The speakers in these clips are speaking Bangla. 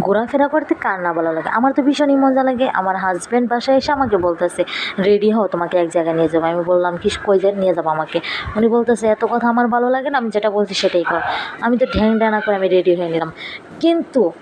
ঘোরাফেরা করতে কার না ভালো লাগে? আমার তো ভীষণই মজা লাগে। আমার হাজব্যান্ড বাসায় এসে আমাকে বলতেছে রেডি হও, তোমাকে এক জায়গায় নিয়ে যাব। আমি বললাম কি কই যায় নিয়ে যাব আমাকে? উনি বলতেছে, এত কথা আমার ভালো লাগে না, আমি যেটা বলছি সেটাই কর। আমি তো ঢ্যাং ডানা করে আমি রেডি হয়ে নিলাম। কিন্তু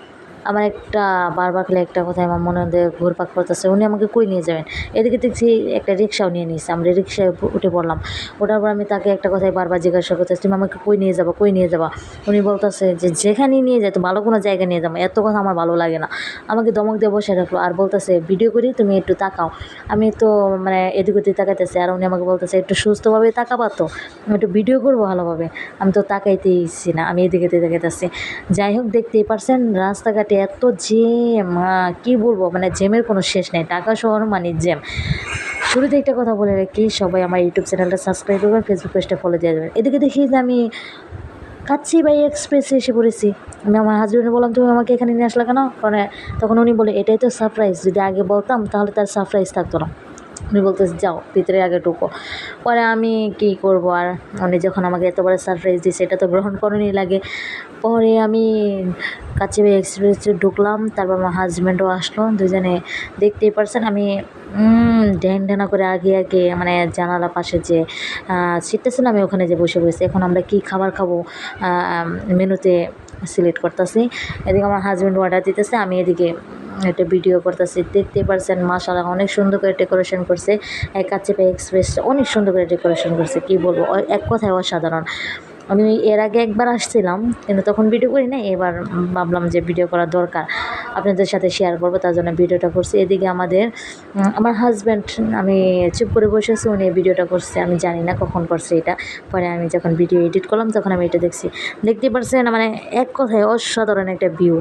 আমার একটা বারবার খেলে একটা কথা আমার মনে মধ্যে ঘুরপাক করতেছে উনি আমাকে কই নিয়ে যাবেন? এদিকে দেখছি একটা রিক্সাও নিয়ে নিয়েছে আমরা রিক্সায় উঠে পড়লাম। ওঠার পর আমি তাকে একটা কথাই বারবার জিজ্ঞাসা করতেছি, তুমি আমাকে কই নিয়ে যাব? কই নিয়ে যাবা? উনি বলতেছে যে, যেখানেই নিয়ে যায় তো ভালো কোনো জায়গায় নিয়ে যাব। এত কথা আমার ভালো লাগে না। আমাকে দমক দিয়ে বসে রাখল। আর বলতেছে, ভিডিও করি, তুমি একটু তাকাও। আমি তো মানে এদিক ওদিক তাকাইতেছি। আর উনি আমাকে বলতেছে, একটু সুস্থভাবে তাকাবা তো। আমি একটু ভিডিও করব ভালোভাবে। আমি তো তাকাইতেইছি না। আমি এদিকে তাকাইতেছি। যাই হোক, দেখতেই পারছেন, রাস্তাঘাটে এত জ্যাম কী বলব? মানে জ্যামের কোনো শেষ নেই। ঢাকা শহর মানে জ্যাম শুরুতে একটা কথা বলে রাখি, সবাই আমার ইউটিউব চ্যানেলটা সাবস্ক্রাইব করবেন ফেসবুক পেজটা ফলো দিয়ে দেবেন এদিকে দেখি যে আমি কাচ্ছি বাই এক্সপ্রেসে এসে পড়েছি। আমি আমার হাজব্যান্ডে বললাম, তুমি আমাকে এখানে নিয়ে আসলে কেন? মানে তখন উনি বলে, এটাই তো সারপ্রাইজ যদি আগে বলতাম তাহলে তার সারপ্রাইজ থাকতো না। উনি বলতেছে, যাও, ভিতরে আগে ঢুকো। পরে আমি কি করব আর? উনি যখন আমাকে এত বড় সারপ্রাইজ দিয়েছে এটা তো গ্রহণ করণই লাগে। পরে আমি কাছে এক্সপ্রেসে ঢুকলাম, তারপর আমার হাজব্যান্ডও আসলো, দুজনে দেখতেই পারছেন আমি ড্যান ড্যানা করে আগে আগে মানে জানালা পাশে যে সিটটা ছিল আমি ওখানে যে বসে বসেছি এখন আমরা কি খাবার খাব? মেনুতে সিলেক্ট করতেছি। এদিকে আমার হাজব্যান্ড অর্ডার দিতেছে, আমি এদিকে একটা ভিডিও করতেছি, দেখতে পারছেন, মাশাআল্লাহ, অনেক সুন্দর করে ডেকোরেশন করছে। এক কাছে এক্সপ্রেস অনেক সুন্দর করে ডেকোরেশন করছে, কি বলব? এক কথায় অসাধারণ। আমি এর আগে একবার আসছিলাম, কিন্তু তখন ভিডিও করি না এবার ভাবলাম যে ভিডিও করা দরকার। আপনাদের সাথে শেয়ার করব, তার জন্য ভিডিওটা করছি। এদিকে আমাদের আমার হাজব্যান্ড আমি চুপ করে বসেছি উনি ভিডিওটা করছে, আমি জানি না কখন করছে এটা। পরে আমি যখন ভিডিও এডিট করলাম, তখন আমি এটা দেখছি। দেখতে পারছেন মানে এক কথায় অসাধারণ একটা ভিউ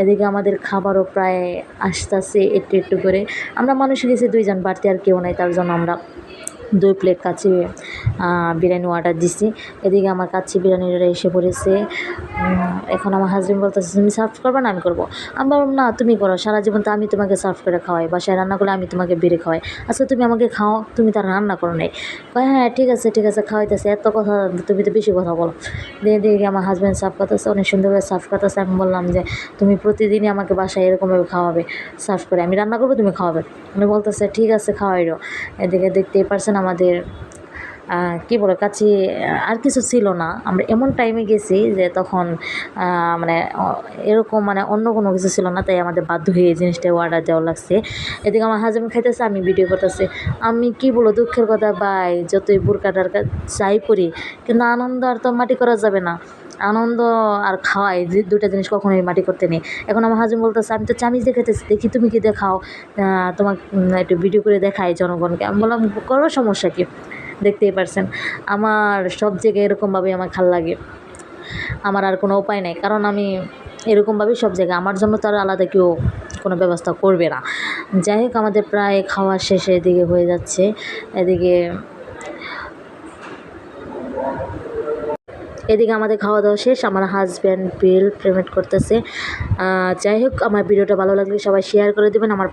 এদিকে আমাদের খাবারও প্রায় আসতেছে একটু একটু করে। আমরা মানুষ গেছি, দুইজন বাড়তি আর কেউ নাই, তার জন্য আমরা দুই প্লেট কাচ্চি বিরিয়ানি অর্ডার দিছি। এদিকে আমার কাচ্চি বিরিয়ানিটা এসে পড়েছে এখন আমার হাজব্যান্ড বলতেছে, তুমি সার্ভ করবে না, আমি করব। আমি বললাম, না, তুমি করো। সারা জীবন তো আমি তোমাকে সার্ভ করে খাওয়াই। বাসায় রান্না করলে আমি তোমাকে বেড়ে খাওয়াই। আচ্ছা তুমি আমাকে খাও, তুমি তার রান্না করো নাই। হ্যাঁ ঠিক আছে ঠিক আছে, খাওয়াইতেছে। এত কথা, তুমি তো বেশি কথা বলো। দিয়ে দিয়ে আমার হাজব্যান্ড সার্ভ করতেছে, অনেক সুন্দর করে সার্ভ করতেছে। আমি বললাম যে, তুমি প্রতিদিনই আমাকে বাসায় এরকমভাবে খাওয়াবে সার্ভ করে। আমি রান্না করব, তুমি খাওয়াবে। উনি বলতেছে, ঠিক আছে, খাওয়াইরো। এদিকে দেখতেই পারছেন আমাদের কী বলে, কাছে আর কিছু ছিল না। আমরা এমন টাইমে গেছি যে তখন মানে এরকম মানে অন্য কোনো কিছু ছিল না, তাই আমাদের বাধ্য হয়ে এই জিনিসটা অর্ডার দেওয়া লাগছে। এদিকে আমার হাজবেন্ড খাইতেছে, আমি ভিডিও করতেছি। আমি কি বলো, দুঃখের কথা, ভাই, যতই বুরকা টারকা চাই করি, কিন্তু আনন্দ আর তো মাটি করা যাবে না। আনন্দ আর খাওয়াই দুটা জিনিস কখনোই মাটি করতে নেই। এখন আমার হাজবেন্ড বলতেছে, আমি তো চামিচ দেখাতেছি দেখি তুমি কি দেখাও। তোমার একটু ভিডিও করে দেখাই জনগণকে। আমি বললাম করো সমস্যা কি? দেখতেই পারছেন। আমার সব জায়গায় এরকমভাবে আমার ভালো লাগে। আমার আর কোনো উপায় নেই। কারণ আমি এরকমভাবেই সব জায়গায়। আমার জন্য তো আর আলাদা কেউ কোনো ব্যবস্থা করবে না। যাই হোক, আমাদের প্রায় খাওয়া শেষে এদিকে হয়ে যাচ্ছে। এদিকে এদিকে আমাদের খাওয়া দাওয়া শেষ। আমার হাজব্যান্ড বিল পেমেন্ট করতেছে। যাই হোক, আমার ভিডিওটা ভালো লাগলে সবাই শেয়ার করে দেবেন। আমার